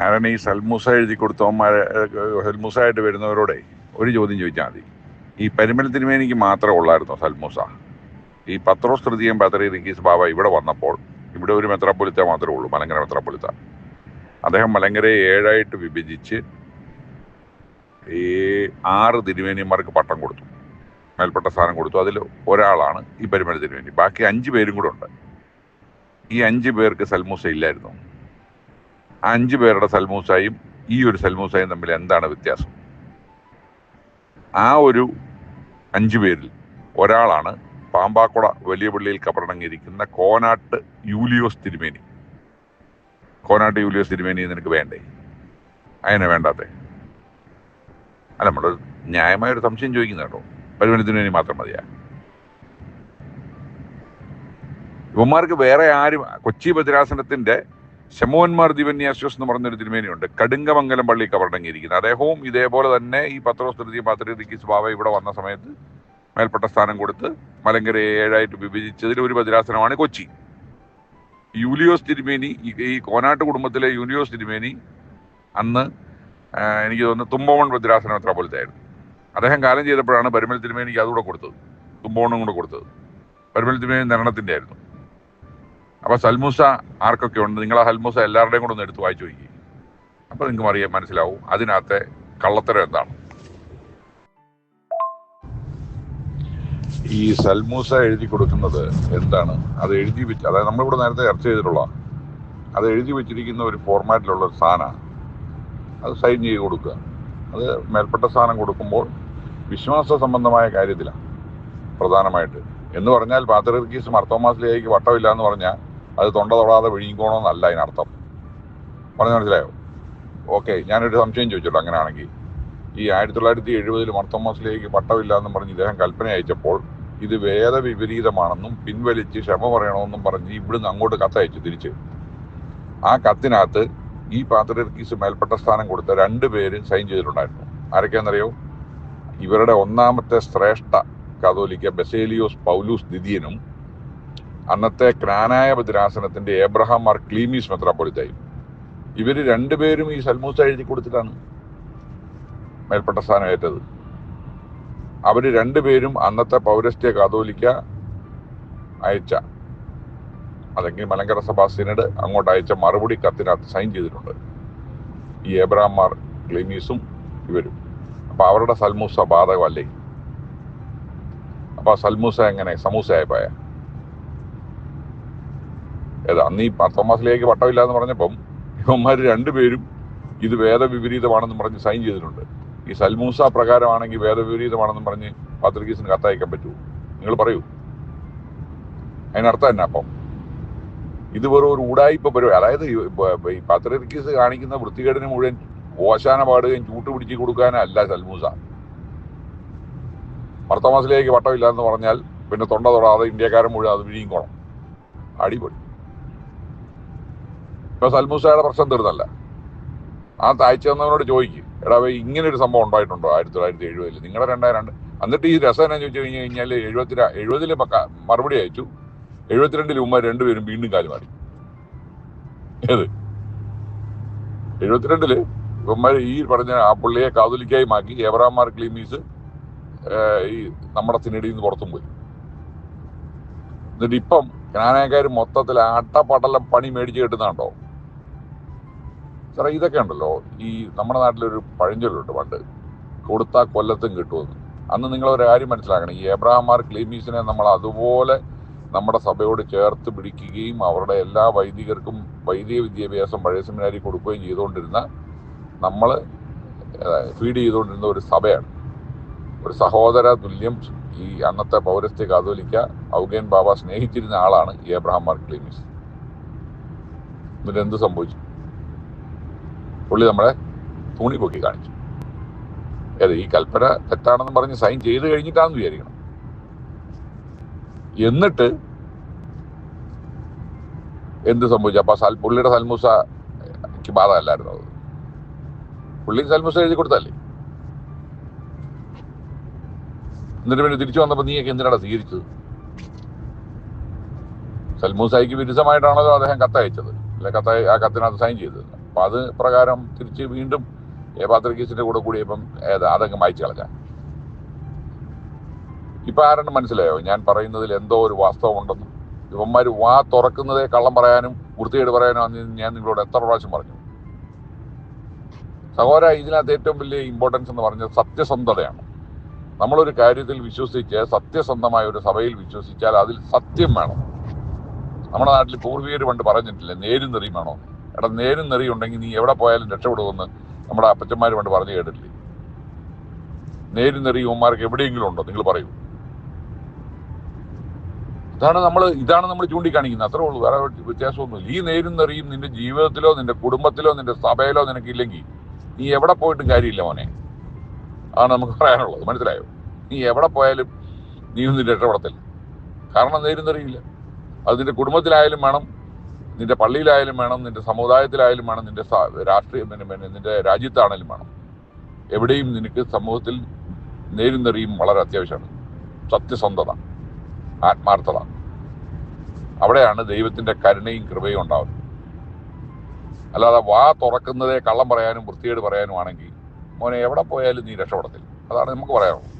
കാരണം ഈ സൽമൂസ എഴുതി കൊടുത്തവന്മാർ സൽമൂസായിട്ട് വരുന്നവരോടെ ഒരു ചോദ്യം ചോദിച്ചാൽ മതി. ഈ പരിമൽ തിരുമേനിക്ക് മാത്രമേ ഉള്ളായിരുന്നു സൽമൂസ? ഈ പത്രോസ് തൃതീയം പത്രി റിക്കീസ് ബാബ ഇവിടെ വന്നപ്പോൾ ഇവിടെ ഒരു മെത്രാപ്പൊലിത്ത മാത്രമേ ഉള്ളൂ മലങ്കര മെത്രാപ്പൊലിത്ത. അദ്ദേഹം മലങ്കരയെ ഏഴായിട്ട് വിഭജിച്ച് ഈ ആറ് തിരുമേനിമാർക്ക് പട്ടം കൊടുത്തു. മേൽപ്പെട്ട സ്ഥാനം കൊടുത്തു. അതിൽ ഒരാളാണ് ഈ പരിമല തിരുമേനി. ബാക്കി അഞ്ച് പേരും കൂടെ ഉണ്ട്. ഈ അഞ്ച് പേർക്ക് സൽമൂസ ഇല്ലായിരുന്നു. അഞ്ച് പേരുടെ സൽമൂസായും ഈ ഒരു സൽമൂസായും തമ്മിൽ എന്താണ് വ്യത്യാസം? ആ ഒരു അഞ്ചു പേരിൽ ഒരാളാണ് പാമ്പാക്കുട വലിയ പള്ളിയിൽ കപ്പറടങ്ങിയിരിക്കുന്ന കോനാട്ട് യൂലിയോസ് തിരുമേനി. കോനാട്ട് യൂലിയോസ് തിരുമേനി നിനക്ക് വേണ്ടേ? അതിനെ വേണ്ടാത്തെ. അല്ല നമ്മൾ ന്യായമായ ഒരു സംശയം ചോദിക്കുന്ന കേട്ടോ. പരിമല തിരുമേനി മാത്രം മതിയാ. ഇവന്മാർക്ക് വേറെ ആരും കൊച്ചി ഭദ്രാസനത്തിന്റെ ശമോന്മാർ ദിവന്യാശ്വസ് എന്ന് പറഞ്ഞൊരു തിരുമേനിയുണ്ട്. കടുങ്കമംഗലം പള്ളി കവറടങ്ങിയിരിക്കുന്നത് അദ്ദേഹവും ഇതേപോലെ തന്നെ ഈ പത്രോസ് തൃതീയ പാത്രീതിക്ക് സ്വഭാവം ഇവിടെ വന്ന സമയത്ത് മേൽപ്പെട്ട സ്ഥാനം കൊടുത്ത് മലങ്കരയെ ഏഴായിട്ട് വിഭജിച്ചതിൽ ഒരു ഭദ്രാസനമാണ് കൊച്ചി. യൂലിയോസ് തിരുമേനി ഈ- കോനാട്ട് കുടുംബത്തിലെ യൂലിയോസ് തിരുമേനി അന്ന് എനിക്ക് തോന്നുന്നു തുമ്പോൺ ഭദ്രാസനം എത്ര പോലത്തെ ആയിരുന്നു അദ്ദേഹം കാലം ചെയ്തപ്പോഴാണ് പരിമൽ തിരുമേനിക്ക് അതുകൂടെ കൊടുത്തത്. തുമ്പോണും കൂടെ കൊടുത്തത്. പരിമൽ തിരുമേനി നിരണത്തിന്റെ ആയിരുന്നു അപ്പൊ സൽമൂസ ആർക്കൊക്കെ ഉണ്ട്? നിങ്ങൾ ആ സൽമൂസ എല്ലാവരുടെയും കൂടെ ഒന്ന് എടുത്ത് വായിച്ചു നോക്കി. അപ്പൊ നിങ്ങൾക്ക് അറിയാൻ മനസ്സിലാവും അതിനകത്തെ കള്ളത്തരം എന്താണ്. ഈ സൽമൂസ എഴുതി കൊടുക്കുന്നത് എന്താണ്? അത് എഴുതി വെച്ച് അതായത് നമ്മളിവിടെ നേരത്തെ ചർച്ച ചെയ്തിട്ടുള്ള അത് എഴുതി വെച്ചിരിക്കുന്ന ഒരു ഫോർമാറ്റിലുള്ള ഒരു സാധനമാണ് അത് സൈൻ ചെയ്ത് കൊടുക്കുക. അത് മേൽപ്പെട്ട സ്ഥാനം കൊടുക്കുമ്പോൾ വിശ്വാസ സംബന്ധമായ കാര്യത്തിലാണ് പ്രധാനമായിട്ട്. എന്ന് പറഞ്ഞാൽ പാത്രീസ് മർത്തോമാസിലേക്ക് വട്ടമില്ല എന്ന് പറഞ്ഞാൽ അത് തൊണ്ട തൊടാതെ വിഴുങ്ങിക്കോണമെന്നല്ല അതിനർത്ഥം. പറഞ്ഞു മനസ്സിലായോ? ഓക്കെ ഞാനൊരു സംശയം ചോദിച്ചോളൂ അങ്ങനെയാണെങ്കിൽ. ഈ ആയിരത്തി തൊള്ളായിരത്തി എഴുപതിൽ മർത്തോമസിലേക്ക് പട്ടമില്ല എന്ന് പറഞ്ഞ് ഇദ്ദേഹം കൽപ്പന അയച്ചപ്പോൾ ഇത് വേദവിപരീതമാണെന്നും പിൻവലിച്ച് ക്ഷമ പറയണമെന്നും പറഞ്ഞ് ഇവിടുന്ന് അങ്ങോട്ട് കത്തയച്ചു തിരിച്ച്. ആ കത്തിനകത്ത് ഈ പാത്രീസ് മേൽപ്പെട്ട സ്ഥാനം കൊടുത്ത രണ്ട് പേരും സൈൻ ചെയ്തിട്ടുണ്ടായിരുന്നു. ആരൊക്കെയാണെന്നറിയോ? ഇവരുടെ ഒന്നാമത്തെ ശ്രേഷ്ഠ കാതോലിക്ക ബസേലിയോസ് പൗലൂസ് ദിദിയനും അന്നത്തെ ക്രാനായ ഭദ്രാസനത്തിന്റെ ഏബ്രഹാം മാർ ക്ലീമീസ് മെത്രാപ്പൊലിത്തായും. ഇവർ രണ്ടുപേരും ഈ സൽമൂസ എഴുതി കൊടുത്തിട്ടാണ് മേൽപ്പെട്ട സ്ഥാനം ഏറ്റത്. അവർ രണ്ടുപേരും അന്നത്തെ പൗരസ്ത്യ കാതോലിക്ക അയച്ച അല്ലെങ്കിൽ മലങ്കര സഭാ സിനഡ് അങ്ങോട്ട് അയച്ച മറുപടി കത്തിനകത്ത് സൈൻ ചെയ്തിട്ടുണ്ട്. ഈ ഏബ്രഹാം മാർ ക്ലീമീസും ഇവരും. അപ്പൊ അവരുടെ സൽമൂസ ബാധകമല്ലേ? അപ്പൊ സൽമൂസ എങ്ങനെ? സമൂസയായി പോയ? ഏതാ അന്ന് ഈ തോമസിലേക്ക് പട്ടമില്ല എന്ന് പറഞ്ഞപ്പം ഇവന്മാർ രണ്ടുപേരും ഇത് വേദവിപരീതമാണെന്ന് പറഞ്ഞ് സൈൻ ചെയ്തിട്ടുണ്ട്. ഈ സൽമൂസ പ്രകാരമാണെങ്കിൽ വേദവിപരീതമാണെന്ന് പറഞ്ഞ് പാത്രികീസിന് കത്തയക്കാൻ പറ്റുമോ? നിങ്ങൾ പറയൂ. അതിനർത്ഥം തന്നെ അപ്പം? ഇത് വെറും ഒരു ഊടായ്പ പരിപാടി. അതായത് ഈ പാത്രികീസ് കാണിക്കുന്ന വൃത്തികേടിന് മുഴുവൻ ഓശാന പാടുകയും ചൂട്ട് പിടിച്ചു കൊടുക്കാനല്ല സൽമൂസ. മർത്തമാസിലേക്ക് വട്ടമില്ല എന്ന് പറഞ്ഞാൽ പിന്നെ തൊണ്ട തൊടാതെ ഇന്ത്യക്കാരൻ മുഴുവൻ അത് വിഴുങ്ങിക്കോണം അടിപൊളി. ഇപ്പൊ സൽമൂസയുടെ പ്രശ്നം തീർന്നല്ല. ആ താഴ്ച വന്നവനോട് ചോദിക്കും. എടാ ഇങ്ങനെ ഒരു സംഭവം ഉണ്ടായിട്ടുണ്ടോ ആയിരത്തി തൊള്ളായിരത്തി എഴുപതിൽ നിങ്ങളുടെ രണ്ടായിരം രണ്ട്. എന്നിട്ട് ഈ രസം എന്നാന്ന് ചോദിച്ചു കഴിഞ്ഞു കഴിഞ്ഞാൽ എഴുപത്തി എഴുപതിൽ മറുപടി അയച്ചു. എഴുപത്തിരണ്ടിൽ ഉമ്മ രണ്ടുപേരും വീണ്ടും കാൽ മാറി. ഏത്? എഴുപത്തിരണ്ടിൽ ഉമ്മ ഈ പറഞ്ഞ ആ പുള്ളിയെ കാതുലിക്കായി മാക്കി ഏവറാം മാർ ക്ലീമീസ് ഈ നമ്മുടെ സിനഡിയിൽ നിന്ന് പുറത്തും പോയി. എന്നിട്ട് ഇപ്പം ജ്ഞാനക്കാർ മൊത്തത്തിൽ അട്ടപ്പടലം പണി മേടിച്ച് കിട്ടുന്നുണ്ടോ സാറേ ഇതൊക്കെ ഉണ്ടല്ലോ. ഈ നമ്മുടെ നാട്ടിലൊരു പഴഞ്ചൊല്ലുണ്ട് പണ്ട്. കൊടുത്താൽ കൊല്ലത്തും കിട്ടുമെന്ന്. അന്ന് നിങ്ങൾ ഒരു കാര്യം മനസ്സിലാക്കണം. ഈ ഏബ്രഹാം മാർ ക്ലീമീസിനെ നമ്മൾ അതുപോലെ നമ്മുടെ സഭയോട് ചേർത്ത് പിടിക്കുകയും അവരുടെ എല്ലാ വൈദികർക്കും വൈദിക വിദ്യാഭ്യാസം പഴയ സെമിനാരി കൊടുക്കുകയും ചെയ്തുകൊണ്ടിരുന്ന നമ്മൾ ഫീഡ് ചെയ്തുകൊണ്ടിരുന്ന ഒരു സഭയാണ്. ഒരു സഹോദര തുല്യം ഈ അന്നത്തെ പൗരസ്ത്യ കാതോലിക്ക ഔഗേൻ ബാബ സ്നേഹിച്ചിരുന്ന ആളാണ് ഈ ഏബ്രഹാം മാർ ക്ലീമീസ്. എന്നിട്ട് സംഭവിച്ചു? പുള്ളി നമ്മളെ തൂണി പൊക്കി കാണിച്ചു. അതെ ഈ കൽപ്പന തെറ്റാണെന്ന് പറഞ്ഞ് സൈൻ ചെയ്ത് കഴിഞ്ഞിട്ടാണെന്ന് വിചാരിക്കണം. എന്നിട്ട് എന്ത് സംഭവിച്ചു? അപ്പൊ സൽ പുള്ളിയുടെ സൽമൂസക്ക് ബാധ അല്ലായിരുന്നു അത്. പുള്ളി സൽമൂസ എഴുതി കൊടുത്തല്ലേ എന്നിട്ട് പിന്നെ തിരിച്ചു വന്നപ്പോ നീയൊക്കെ എന്തിനാണ് സ്വീകരിച്ചത്? സൽമൂസായിക്ക് വിരുദ്ധമായിട്ടാണല്ലോ അദ്ദേഹം കത്തയച്ചത്. അല്ലെ കത്ത ആ കത്തിനകത്ത് സൈൻ ചെയ്തത്. അപ്പം അത് പ്രകാരം തിരിച്ച് വീണ്ടും പാത്രികീസിന്റെ കൂടെ കൂടിയപ്പം ഏതാ അതങ്ങ് മായ്ച്ചു കളഞ്ഞ. ഇപ്പൊ ആരെണ്ണം മനസ്സിലായോ? ഞാൻ പറയുന്നതിൽ എന്തോ ഒരു വാസ്തവം ഉണ്ടെന്ന് ഇവന്മാർ വാ തുറക്കുന്നതേ കള്ളം പറയാനും വൃത്തികേട് പറയാനും ഞാൻ നിങ്ങളോട് എത്ര പ്രാവശ്യം പറഞ്ഞു. സഹോര ഇതിനകത്ത് ഏറ്റവും വലിയ ഇമ്പോർട്ടൻസ് എന്ന് പറഞ്ഞത് സത്യസന്ധതയാണ്. നമ്മളൊരു കാര്യത്തിൽ വിശ്വസിച്ച് സത്യസന്ധമായ ഒരു സഭയിൽ വിശ്വസിച്ചാൽ അതിൽ സത്യം വേണം. നമ്മുടെ നാട്ടിൽ പൂർവികർ പണ്ട് പറഞ്ഞിട്ടില്ല നേരും തെറിയും വേണോ എടാ നേരും നെറിയുണ്ടെങ്കിൽ നീ എവിടെ പോയാലും രക്ഷപ്പെടുമെന്ന് നമ്മുടെ അപ്പച്ചന്മാർ പണ്ട് പറഞ്ഞു കേട്ടിട്ടില്ലേ? നേരും നെറിയും എവിടെയെങ്കിലും ഉണ്ടോ? നിങ്ങൾ പറയൂ. ഇതാണ് നമ്മൾ ഇതാണ് നമ്മൾ ചൂണ്ടിക്കാണിക്കുന്നത്. അത്രേ ഉള്ളൂ. വേറെ വ്യത്യാസമൊന്നുമില്ല. ഈ നേരും നെറിയും നിന്റെ ജീവിതത്തിലോ നിന്റെ കുടുംബത്തിലോ നിന്റെ സഭയിലോ നിനക്കില്ലെങ്കിൽ നീ എവിടെ പോയിട്ടും കാര്യമില്ല മോനെ. അതാണ് നമുക്ക് പറയാനുള്ളത്. മനസ്സിലായോ? നീ എവിടെ പോയാലും നീ ഒന്നും രക്ഷപ്പെടത്തില്ല. കാരണം നേരും നെറിയില്ല അത് നിന്റെ കുടുംബത്തിലായാലും വേണം നിന്റെ പള്ളിയിലായാലും വേണം നിന്റെ സമുദായത്തിലായാലും വേണം നിന്റെ രാഷ്ട്രീയ നിന്റെ രാജ്യത്താണേലും വേണം. എവിടെയും നിനക്ക് സമൂഹത്തിൽ നേരും നെറിയും വളരെ അത്യാവശ്യമാണ്. സത്യസന്ധത ആത്മാർത്ഥത. അവിടെയാണ് ദൈവത്തിന്റെ കരുണയും കൃപയും ഉണ്ടാവുന്നത്. അല്ലാതെ വാ തുറക്കുന്നതേ കള്ളം പറയാനും വൃത്തികേട് പറയാനും ആണെങ്കിൽ മോനെ എവിടെ പോയാലും നീ രക്ഷപ്പെടത്തില്ല. അതാണ് നമുക്ക് പറയാനുള്ളത്.